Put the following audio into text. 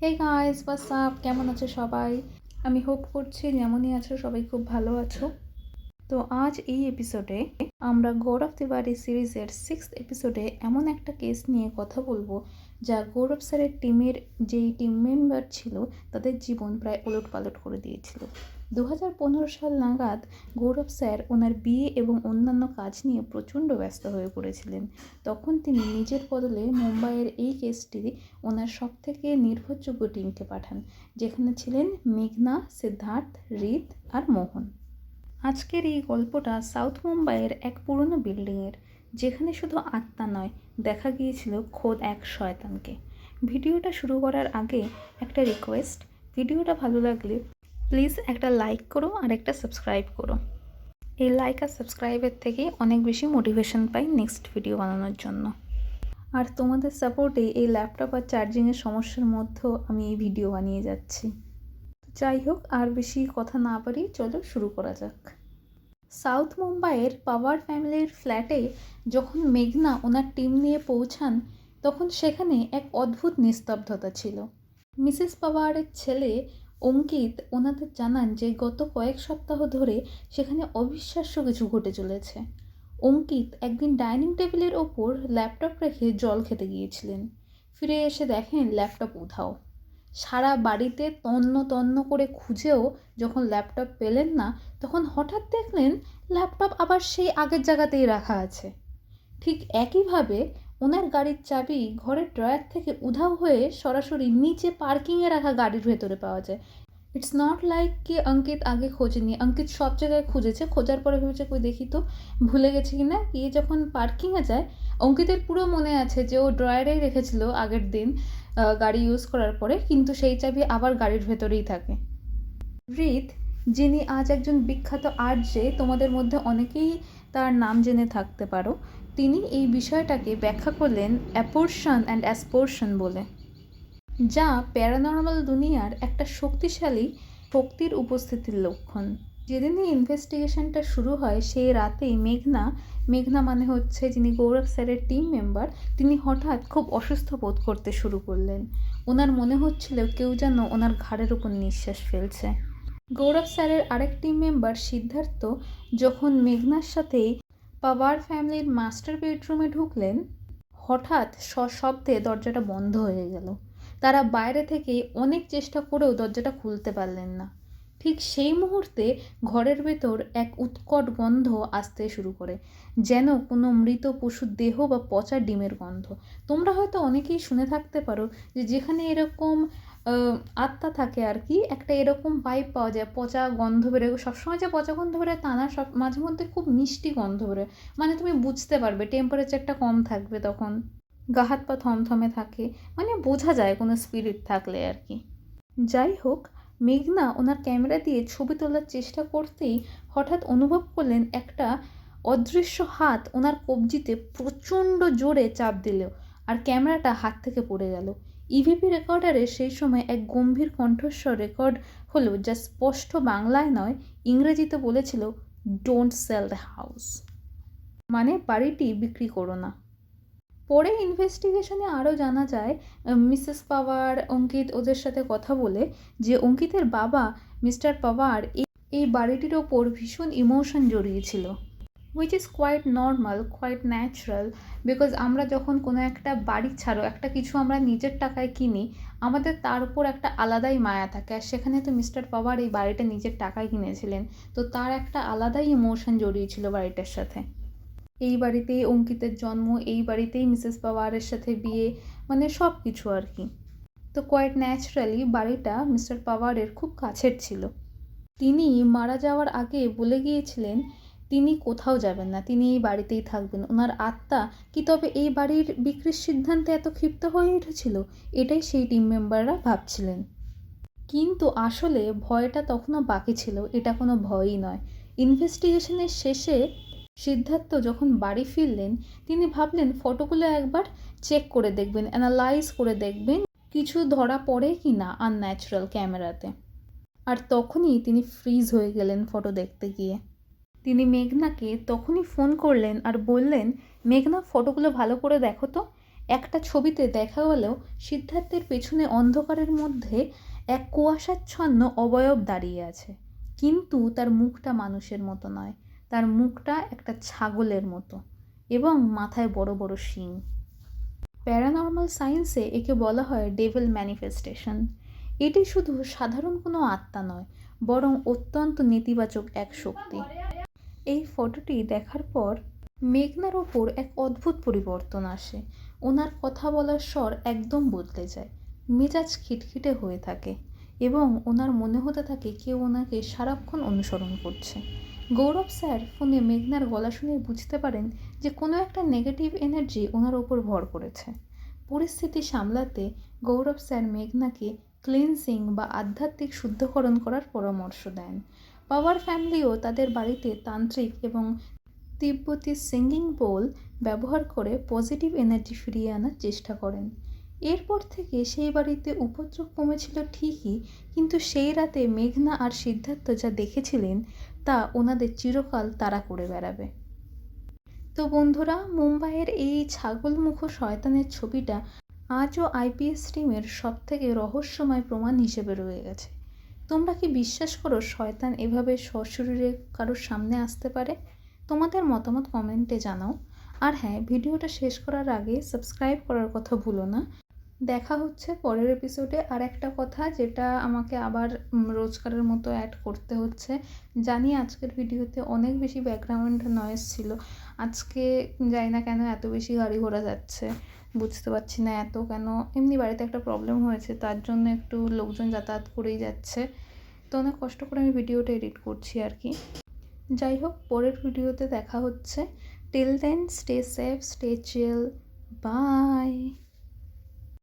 Hey guys what's up কেমন আছে সবাই? আমি হোপ করছি যেমনই আছো, সবাই খুব ভালো আছো। তো আজ এই এপিসোডে আমরা গৌরব তিওয়ারি সিরিজের সিক্স এপিসোডে এমন একটা কেস নিয়ে কথা বলব, যা গৌরব স্যারের টিমের যেই টিম মেম্বার ছিল, তাদের জীবন প্রায় উলট পালট করে দিয়েছিল। দু হাজার পনেরো সাল নাগাদ গৌরব স্যার ওনার বিয়ে এবং অন্যান্য কাজ নিয়ে প্রচণ্ড ব্যস্ত হয়ে পড়েছিলেন। তখন তিনি নিজের বদলে মুম্বাইয়ের এই কেসটি ওনার সবথেকে নির্ভরযোগ্য টিমকে পাঠান, যেখানে ছিলেন মেঘনা, সিদ্ধার্থ রিত আর মোহন। আজকের এই গল্পটা সাউথ মুম্বাইয়ের এক পুরনো বিল্ডিংয়ের, যেখানে শুধু আত্মা নয়, দেখা গিয়েছিল খোদ এক শয়তানকে। ভিডিওটা শুরু করার আগে একটা রিকোয়েস্ট ভিডিওটা ভালো লাগলে প্লিজ একটা লাইক করো আর একটা সাবস্ক্রাইব করো। এই লাইক আর সাবস্ক্রাইবের থেকে অনেক বেশি মোটিভেশন পাই নেক্সট ভিডিও বানানোর জন্য। আর তোমাদের সাপোর্টে এই ল্যাপটপ আর চার্জিংয়ের সমস্যার মধ্যেও আমি এই ভিডিও বানিয়ে যাচ্ছি। যাই হোক, আর বেশি কথা না পারি, চলো শুরু করা যাক। সাউথ মুম্বাইয়ের পাওয়ার ফ্যামিলির ফ্ল্যাটে যখন মেঘনা ওনার টিম নিয়ে পৌঁছান, তখন সেখানে এক অদ্ভুত নিস্তব্ধতা ছিল। মিসেস পাওয়ারের ছেলে অঙ্কিত ওনাদের জানান যে, গত কয়েক সপ্তাহ ধরে সেখানে অবিশ্বাস্য কিছু ঘটে চলেছে। অঙ্কিত একদিন ডাইনিং টেবিলের ওপর ল্যাপটপ রেখে জল খেতে গিয়েছিলেন। ফিরে এসে দেখেন ল্যাপটপ উধাও। সারা বাড়িতে তন্ন তন্ন করে খুঁজেও যখন ল্যাপটপ পেলেন না, তখন হঠাৎ দেখলেন ল্যাপটপ আবার সেই আগের জায়গাতেই রাখা আছে। ঠিক একইভাবে ওনার গাড়ির চাবি ঘরের ড্রয়ার থেকে উধাও হয়ে সরাসরি নিচে পার্কিংয়ে রাখা গাড়ির ভেতরে পাওয়া যায়। ইটস নট লাইক কি অঙ্কিত আগে খোঁজেনি। অঙ্কিত সব জায়গায় খুঁজেছে। খোঁজার পরে ভেবেছে, কই দেখি তো, ভুলে গেছে কি না গিয়ে যখন পার্কিংয়ে যায়, অঙ্কিতের পুরো মনে আছে যে ও ড্রয়ারেই রেখেছিল আগের দিন গাড়ি ইউজ করার পরে, কিন্তু সেই চাবি আবার গাড়ির ভেতরেই থাকে। রিত, যিনি আজ একজন বিখ্যাত আর্টে তোমাদের মধ্যে অনেকেই তার নাম জেনে থাকতে পারো। তিনি এই বিষয়টাকে ব্যাখ্যা করলেন অ্যাপোর্শন অ্যান্ড অ্যাসপোর্শন বলে, যা প্যারানর্মাল দুনিয়ার একটা শক্তিশালী শক্তির উপস্থিতির লক্ষণ। যেদিনই ইনভেস্টিগেশনটা শুরু হয়, সেই রাতেই মেঘনা মেঘনা মানে হচ্ছে যিনি গৌরব স্যারের টিম মেম্বার, তিনি হঠাৎ খুব অসুস্থ বোধ করতে শুরু করলেন। ওনার মনে হচ্ছিল কেউ যেন ওনার ঘাড়ের উপর নিঃশ্বাস ফেলছে। গৌরব স্যারের আরেক টিম মেম্বার সিদ্ধার্থ, যখন মেঘনার সাথে পাওয়ার ফ্যামিলির মাস্টার বেডরুমে ঢুকলেন, হঠাৎ সশব্দে দরজাটা বন্ধ হয়ে গেল। তারা বাইরে থেকে অনেক চেষ্টা করেও দরজাটা খুলতে পারলেন না। ঠিক সেই মুহূর্তে ঘরের ভেতর এক উৎকট গন্ধ আসতে শুরু করে, যেন কোনো মৃত পশুর দেহ বা পচা ডিমের গন্ধ। তোমরা হয়তো অনেকেই শুনে থাকতে পারো যে যেখানে এরকম আত্মা থাকে আর কি, একটা এরকম পাইপ পাওয়া যায়, পচা গন্ধ বেরোয়। সবসময় যে পচা গন্ধ বেরোয় তা না, সব মাঝে মধ্যে খুব মিষ্টি গন্ধ বেরোয়। মানে তুমি বুঝতে পারবে টেম্পারেচারটা কম থাকবে তখন। গা হাত পা থমথমে থাকে। মানে বোঝা যায় কোনো স্পিরিট থাকলে আর কি। যাই হোক, মেঘনা ওনার ক্যামেরা দিয়ে ছবি তোলার চেষ্টা করতেই হঠাৎ অনুভব করলেন একটা অদৃশ্য হাত ওনার কবজিতে প্রচণ্ড জোরে চাপ দিল। আর ক্যামেরাটা হাত থেকে পড়ে গেল। ইভিপি রেকর্ডারে সেই সময় এক গম্ভীর কণ্ঠস্বর রেকর্ড হলো যা স্পষ্ট বাংলায় নয়, ইংরেজিতে বলেছিল ডোন্ট সেল দ্য হাউস মানে বাড়িটি বিক্রি করো না। পরে ইনভেস্টিগেশনে আরও জানা যায়, মিসেস পাওয়ার, অঙ্কিত ওদের সাথে কথা বলে যে অঙ্কিতের বাবা, মিস্টার পাওয়ার এই এই বাড়িটির ওপর ভীষণ emotion জড়িয়েছিল। Which is quite normal quite natural because আমরা যখন কোনো একটা বাড়ি ছাড়ো, একটা কিছু আমরা নিজের টাকায় কিনি, আমাদের তার উপর একটা আলাদাই মায়া থাকে। আর সেখানে তো মিস্টার পাওয়ার এই বাড়িটা নিজের টাকায় কিনেছিলেন। তো তার একটা আলাদাই ইমোশন জড়িয়ে ছিল বাড়িটার সাথে। এই বাড়িতেই অঙ্কিতের জন্ম, এই বাড়িতেই মিসেস পাওয়ারের সাথে বিয়ে মানে সব কিছু আর কি। তো কোয়াইট ন্যাচারালি বাড়িটা মিস্টার পাওয়ারের খুব কাছের ছিল। তিনি মারা যাওয়ার আগে বলে গিয়েছিলেন তিনি কোথাও যাবেন না, তিনি এই বাড়িতেই থাকবেন। ওনার আত্মা কি তবে এই বাড়ির বিক্রির সিদ্ধান্তে এত ক্ষিপ্ত হয়ে উঠেছিল? এটাই সেই টিম মেম্বাররা ভাবছিলেন। কিন্তু আসলে ভয়টা তখনও বাকি ছিল, এটা কোনো ভয়ই নয়। ইনভেস্টিগেশনের শেষে সিদ্ধার্থ যখন বাড়ি ফিরলেন, তিনি ভাবলেন, ফটোগুলো একবার চেক করে দেখবেন অ্যানালাইজ করে দেখবেন, কিছু ধরা পড়ে কি না আনন্যাচারাল ক্যামেরাতে আর তখনই তিনি ফ্রিজ হয়ে গেলেন ফটো দেখতে গিয়ে। তিনি মেঘনাকে তখনই ফোন করলেন আর বললেন, মেঘনা ফটোগুলো ভালো করে দেখো তো। একটা ছবিতে দেখা গেলেও সিদ্ধার্থের পেছনে অন্ধকারের মধ্যে এক কুয়াশাচ্ছন্ন অবয়ব দাঁড়িয়ে আছে। কিন্তু তার মুখটা মানুষের মতো নয়, তার মুখটা একটা ছাগলের মতো এবং মাথায় বড় বড় শিং। প্যারানর্মাল সায়েন্সে একে বলা হয় ডেভিল ম্যানিফেস্টেশন। এটি শুধু সাধারণ কোনো আত্মা নয়, বরং অত্যন্ত নেতিবাচক এক শক্তি। এই ফটোটি দেখার পর মেঘনার ওপর এক অদ্ভুত পরিবর্তন আসে। ওনার কথা বলার স্বর একদম বদলে যায়। মেজাজ খিটখিটে হয়ে থাকে এবং ওনার মনে হতে থাকে কেউ ওনাকে সারাক্ষণ অনুসরণ করছে। গৌরব স্যার ফোনে মেঘনার গলা শুনে বুঝতে পারেন যে কোনো একটা নেগেটিভ এনার্জি ওনার ওপর ভর করেছে। পরিস্থিতি সামলাতে গৌরব স্যার মেঘনাকে ক্লিনজিং বা আধ্যাত্মিক শুদ্ধকরণ করার পরামর্শ দেন। পাওয়ার ফ্যামিলিও তাদের বাড়িতে তান্ত্রিক এবং তিব্বতী সিঙ্গিং বোল ব্যবহার করে পজিটিভ এনার্জি ফিরিয়ে আনার চেষ্টা করেন। এরপর থেকে সেই বাড়িতে উপদ্রব কমেছিল ঠিকই, কিন্তু সেই রাতে মেঘনা আর সিদ্ধার্থ যা দেখেছিলেন তা ওনাদের চিরকাল তাড়া করে বেড়াবে। তো বন্ধুরা, মুম্বাইয়ের এই ছাগলমুখ শয়তানের ছবিটা আজও আইপিএস টিমের সবথেকে রহস্যময় প্রমাণ হিসেবে রয়ে গেছে। তোমরা কি বিশ্বাস করো শয়তান এভাবে সশরীরে কারোর সামনে আসতে পারে? তোমাদের মতামত কমেন্টে জানাও। আর হ্যাঁ ভিডিওটা শেষ করার আগে সাবস্ক্রাইব করার কথা ভুলো না। দেখা হচ্ছে পরের এপিসোডে আর একটা কথা যেটা আমাকে আবার রোজকারের মতো অ্যাড করতে হচ্ছে। জানি আজকের ভিডিওতে অনেক বেশি ব্যাকগ্রাউন্ড নয়েজ ছিল। আজকে জানি না কেন এত বেশি গাড়ি ঘোড়া যাচ্ছে। বুঝতে পারছি না এত কেন। এমনি বাড়িতে একটা প্রবলেম হয়েছে, তার জন্য একটু লোকজন যাতায়াত করেই যাচ্ছে। তো অনেক কষ্ট করে আমি ভিডিওটা এডিট করছি আর কি। যাই হোক, পরের ভিডিওতে দেখা হচ্ছে। Till then stay safe stay chill bye